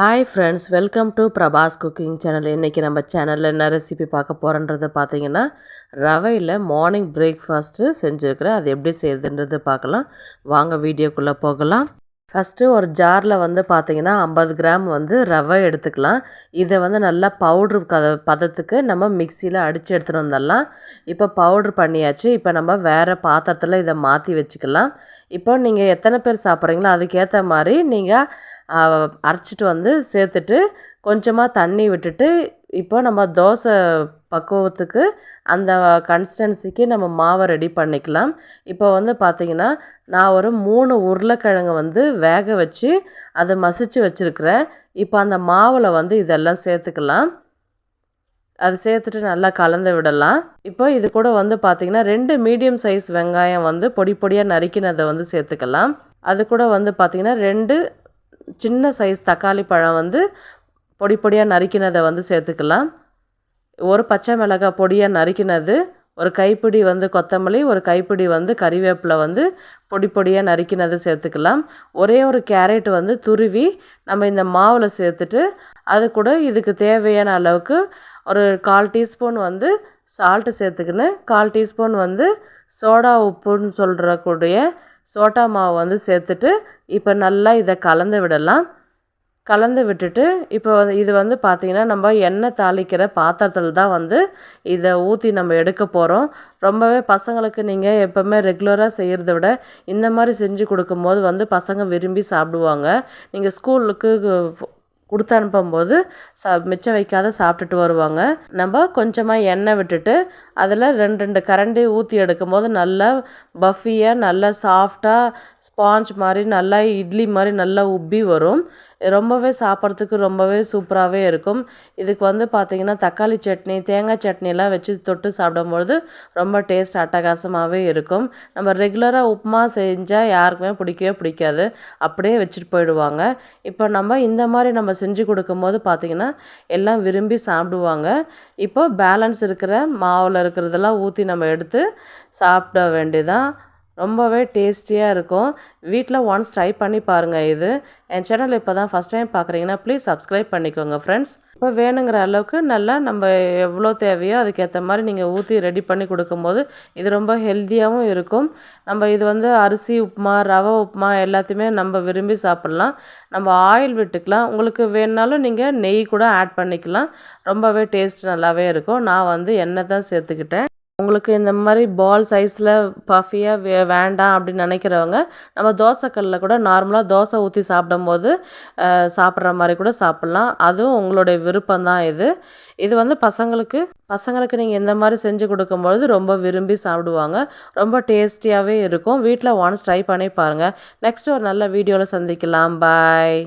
Hi friends welcome to Prabhas cooking channel இன்றைக்கி நம்ம சேனலில் என்ன ரெசிபி பார்க்க போகிறோன்றது பார்த்தீங்கன்னா ரவையில் மார்னிங் பிரேக்ஃபாஸ்ட்டு செஞ்சுருக்கிறேன். அது எப்படி செய்யுதுன்றது பார்க்கலாம். வாங்க வீடியோக்குள்ளே போகலாம். ஃபஸ்ட்டு ஒரு ஜாரில் வந்து பார்த்திங்கன்னா ஐம்பது கிராம் வந்து ரவை எடுத்துக்கலாம். இதை வந்து நல்லா பவுட்ரு கத பதத்துக்கு நம்ம மிக்சியில் அடித்து எடுத்துகிட்டு வந்துடலாம். இப்போ பவுட்ரு பண்ணியாச்சு. இப்போ நம்ம வேறு பாத்திரத்தில் இதை மாற்றி வச்சுக்கலாம். இப்போ நீங்கள் எத்தனை பேர் சாப்பிட்றீங்களோ அதுக்கேற்ற மாதிரி நீங்கள் அரைச்சிட்டு வந்து சேர்த்துட்டு கொஞ்சமாக தண்ணி விட்டுட்டு இப்போ நம்ம தோசை பக்குவத்துக்கு அந்த கன்சிஸ்டன்சிக்கு நம்ம மாவை ரெடி பண்ணிக்கலாம். இப்போ வந்து பார்த்திங்கன்னா நான் ஒரு மூணு உருளைக்கிழங்கு வந்து வேக வச்சு அதை மசிச்சு வச்சுருக்கிறேன். இப்போ அந்த மாவில் வந்து இதெல்லாம் சேர்த்துக்கலாம். அது சேர்த்துட்டு நல்லா கலந்து விடலாம். இப்போ இது கூட வந்து பார்த்திங்கன்னா ரெண்டு மீடியம் சைஸ் வெங்காயம் வந்து பொடி பொடியாக நறுக்கினதை வந்து சேர்த்துக்கலாம். அது கூட வந்து பார்த்திங்கன்னா ரெண்டு சின்ன சைஸ் தக்காளி பழம் வந்து பொடி பொடியாக நறுக்கினதை வந்து சேர்த்துக்கலாம். ஒரு பச்சை மிளகாய் பொடியாக நறுக்கினது ஒரு கைப்பிடி வந்து கொத்தமல்லி ஒரு கைப்பிடி வந்து கறிவேப்பிலை வந்து பொடி பொடியாக நறுக்கினது சேர்த்துக்கலாம். ஒரே ஒரு கேரட் வந்து துருவி நம்ம இந்த மாவில் சேர்த்துட்டு அது கூட இதுக்கு தேவையான அளவுக்கு ஒரு கால் டீஸ்பூன் வந்து சால்ட்டு சேர்த்துக்கின்னு கால் டீஸ்பூன் வந்து சோடா உப்புன்னு சொல்கிறக்கூடிய சோட்டா மாவு வந்து சேர்த்துட்டு இப்போ நல்லா இதை கலந்து விடலாம். கலந்து விட்டுட்டு இப்போ இது வந்து பார்த்திங்கன்னா நம்ம எண்ணெய் தாளிக்கிற பாத்திரத்தில் தான் வந்து இதை ஊற்றி நம்ம எடுக்க போகிறோம் ரொம்பவே பசங்களுக்கு நீங்கள் எப்போவுமே ரெகுலராக செய்கிறத விட இந்த மாதிரி செஞ்சு கொடுக்கும்போது வந்து பசங்க விரும்பி சாப்பிடுவாங்க. நீங்கள் ஸ்கூலுக்கு கொடுத்து அனுப்பும்போது சா மிச்சம் வைக்காத சாப்பிட்டுட்டு வருவாங்க. நம்ம கொஞ்சமாக எண்ணெய் விட்டுட்டு அதில் ரெண்டு ரெண்டு கரண்டி ஊற்றி எடுக்கும்போது நல்லா பஃபியாக நல்லா சாஃப்டாக ஸ்பாஞ்ச் மாதிரி நல்லா இட்லி மாதிரி நல்லா உப்பி வரும். ரொம்பவே சாப்பிட்றதுக்கு ரொம்பவே சூப்பராகவே இருக்கும். இதுக்கு வந்து பார்த்திங்கன்னா தக்காளி சட்னி தேங்காய் சட்னிலாம் வச்சு தொட்டு சாப்பிடும்பொழுது ரொம்ப டேஸ்ட் அட்டகாசமாகவே இருக்கும். நம்ம ரெகுலராக உப்புமா செஞ்சால் யாருக்குமே பிடிக்கவே பிடிக்காது. அப்படியே வச்சுட்டு போயிடுவாங்க. இப்போ நம்ம இந்த மாதிரி நம்ம செஞ்சு கொடுக்கும்போது பார்த்திங்கன்னா எல்லாம் விரும்பி சாப்பிடுவாங்க. இப்போ பேலன்ஸ் இருக்கிற மாவில் இருக்கிறதெல்லாம் ஊற்றி நம்ம எடுத்து சாப்பிட வேண்டியதான் ரொம்பவே டேஸ்டியாக இருக்கும். வீட்டில் ஒன்ஸ் ட்ரை பண்ணி பாருங்கள் இது. என் சேனல் இப்போ தான் ஃபஸ்ட் டைம் பார்க்குறீங்கன்னா ப்ளீஸ் சப்ஸ்கிரைப் பண்ணிக்கோங்க ஃப்ரெண்ட்ஸ் இப்போ வேணுங்கிற அளவுக்கு நல்லா நம்ம எவ்வளோ தேவையோ அதுக்கேற்ற மாதிரி நீங்கள் ஊற்றி ரெடி பண்ணி கொடுக்கும்போது இது ரொம்ப ஹெல்த்தியாகவும் இருக்கும். நம்ம இது வந்து அரிசி உப்புமா ரவை உப்புமா எல்லாத்தையுமே நம்ம விரும்பி சாப்பிட்லாம். நம்ம ஆயில் விட்டுக்கலாம். உங்களுக்கு வேணுனாலும் நீங்கள் நெய் கூட ஆட் பண்ணிக்கலாம். ரொம்பவே டேஸ்ட் நல்லாவே இருக்கும். நான் வந்து எண்ணெய் தான் சேர்த்துக்கிட்டேன். உங்களுக்கு இந்த மாதிரி பால் சைஸில் பஃபியாக வே வேண்டாம் அப்படின்னு நினைக்கிறவங்க நம்ம தோசைக்கல்லில் கூட நார்மலாக தோசை ஊற்றி சாப்பிடும்போது சாப்பிட்ற மாதிரி கூட சாப்பிட்லாம். அதுவும் உங்களுடைய விருப்பம் தான் இது. இது வந்து பசங்களுக்கு பசங்களுக்கு நீங்கள் இந்த மாதிரி செஞ்சு கொடுக்கும்பொழுது ரொம்ப விரும்பி சாப்பிடுவாங்க. ரொம்ப டேஸ்டியாகவே இருக்கும். வீட்டில் ஒன்ஸ் ட்ரை பண்ணி பாருங்கள் நெக்ஸ்ட் ஒரு நல்ல வீடியோவில் சந்திக்கலாம். பாய்